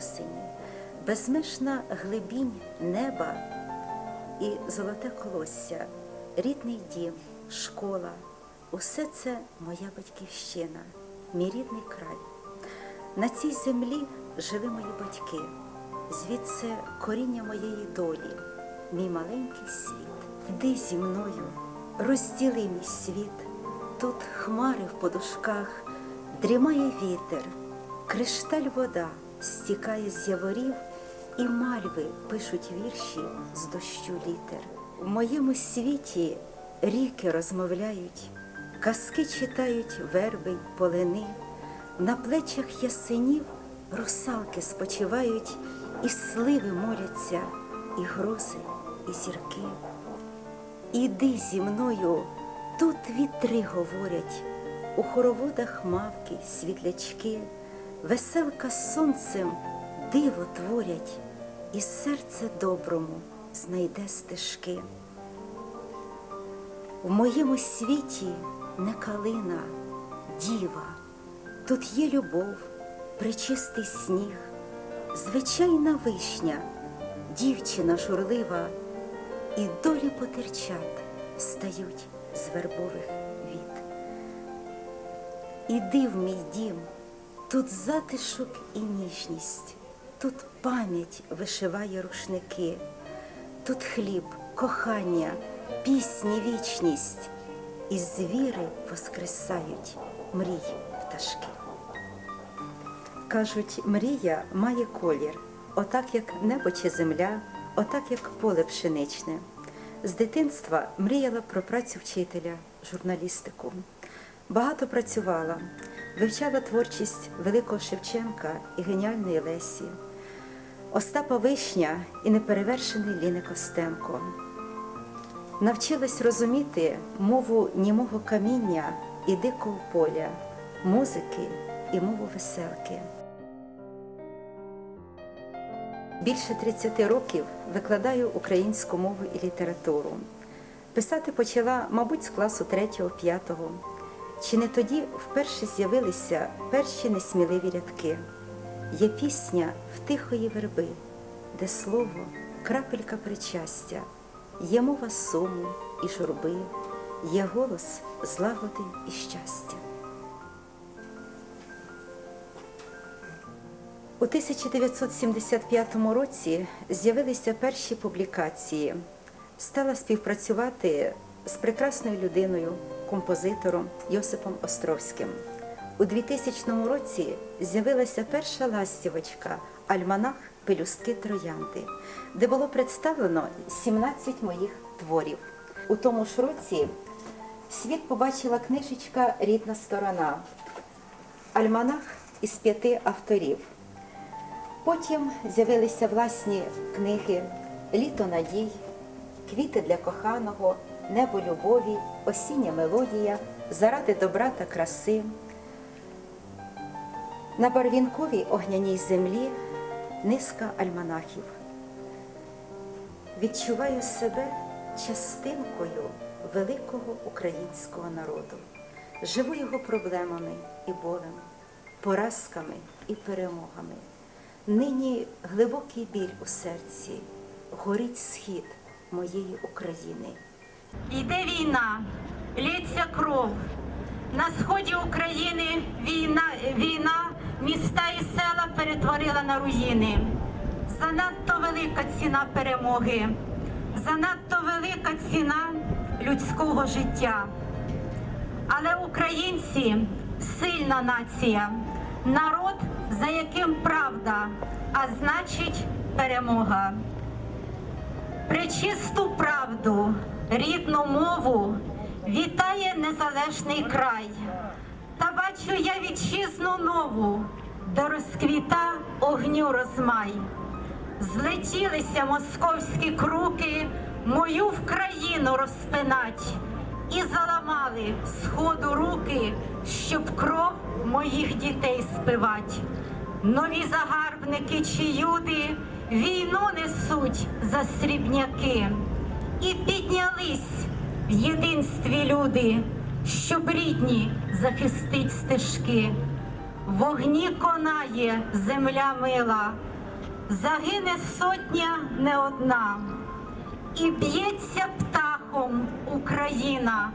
осені, безмежна глибінь неба і золоте колосся, рідний дім, школа. Усе це моя батьківщина, мій рідний край. На цій землі жили мої батьки, звідси коріння моєї долі, мій маленький світ. Йди зі мною, розділи мій світ, тут хмари в подушках, дрімає вітер, кришталь вода стікає з яворів, і мальви пишуть вірші з дощу літер. В моєму світі ріки розмовляють, казки читають верби полини, на плечах ясенів русалки спочивають, і сливи моляться, і грози, і зірки. Іди зі мною, тут вітри говорять, у хороводах мавки, світлячки, веселка сонцем диво творять, і серце доброму знайде стежки. В моєму світі не калина, діва, тут є любов, причистий сніг, звичайна вишня, дівчина журлива, і долі потерчат стають з вербових віт. Іди в мій дім, тут затишок і ніжність, тут пам'ять вишиває рушники, тут хліб, кохання, пісні, вічність, і з віри воскресають мрій пташки. Кажуть, мрія має колір, отак як небо чи земля, отак як поле пшеничне. З дитинства мріяла про працю вчителя, журналістику. Багато працювала, вивчала творчість великого Шевченка і геніальної Лесі, Остапа Вишня і неперевершений Ліни Костенко. Навчилась розуміти мову німого каміння і дикого поля, музики і мову веселки. Більше 30 років викладаю українську мову і літературу. Писати почала, мабуть, з класу 3-5. Чи не тоді вперше з'явилися перші несміливі рядки? Є пісня в тихої верби, де слово крапелька причастя, є мова суму і журби, є голос злагоди і щастя. У 1975 році з'явилися перші публікації. Стала співпрацювати з прекрасною людиною, композитором Йосипом Островським. У 2000 році з'явилася перша ластівочка Альманах Пелюстки Троянди, де було представлено 17 моїх творів. У тому ж році світ побачила книжечка Рідна сторона, Альманах із п'яти авторів. Потім з'явилися власні книги Літо надій, Квіти для коханого, Небо любові, Осіння мелодія, Заради добра та краси. На барвінковій огняній землі низка альманахів. Відчуваю себе частинкою великого українського народу, живу його проблемами і болем, поразками і перемогами. Нині глибокий біль у серці, горить схід моєї України. Йде війна, лється кров. На сході України війна, війна міста і села перетворила на руїни. Занадто велика ціна перемоги, занадто велика ціна людського життя. Але українці сильна нація, народ, за яким правда, а значить перемога. Пречисту правду, рідну мову вітає незалежний край. Та бачу я вітчизну нову, до розквіта огню розмай. Злетілися московські круки, мою в країну розпинать, і заламали сходу руки, щоб кров моїх дітей спивать. Нові загарбники чи юди війну несуть за срібняки, і піднялись в єдинстві люди, щоб рідні захистить стежки. вогні конає земля мила, загине сотня не одна, і б'ється птахом Україна,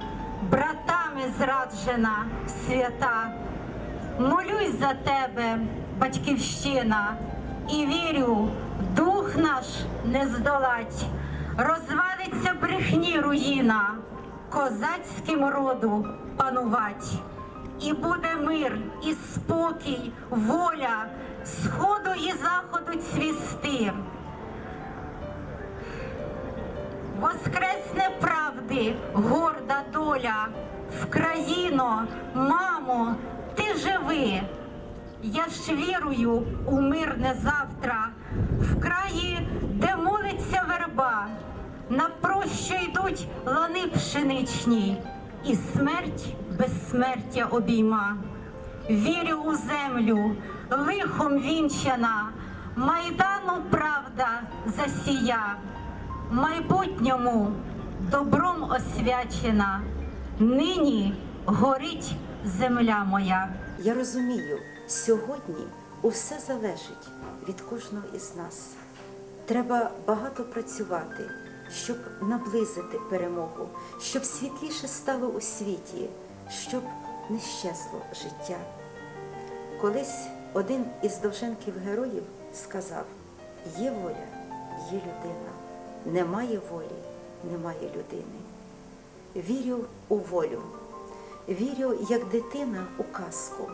братами зраджена свята. Молюсь за тебе, батьківщина, і вірю, дух наш не здолать, розвалиться брехні руїна, козацьким роду панувать. І буде мир, і спокій, воля, сходу і заходу цвісти. Воскресне правди, горда доля, в країно, мамо, ти живи. Я ж вірую у мирне завтра, в краї, де молиться верба, на прощу йдуть лани пшеничні, і смерть безсмертя обійма. Вірю у землю, лихом вінчана, майдану правда засія майбутньому добром освячена, нині горить земля моя. Я розумію, сьогодні усе залежить від кожного із нас. Треба багато працювати, щоб наблизити перемогу, щоб світліше стало у світі, щоб не щезло життя. Колись один із Довженків героїв сказав: є воля, є людина, немає волі, немає людини. Вірю у волю, вірю, як дитина у казку,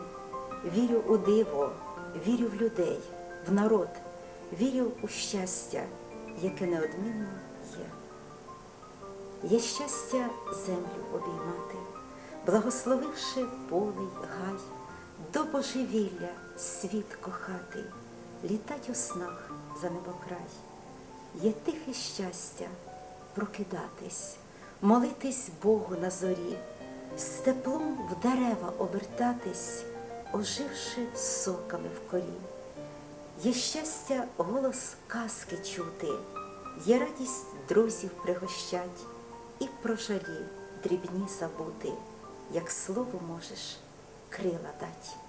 вірю у диво, вірю в людей, в народ, вірю у щастя, яке неодмінно є. Є щастя землю обіймати, благословивши поле й гай, до божевілля світ кохати, літать у снах за небокрай. Є тихе щастя прокидатись, молитись Богу на зорі, з теплом в дерева обертатись, оживши соками в корі. Є щастя голос казки чути, є радість друзів пригощать, і про жалі дрібні забути, як слово можеш крила дать.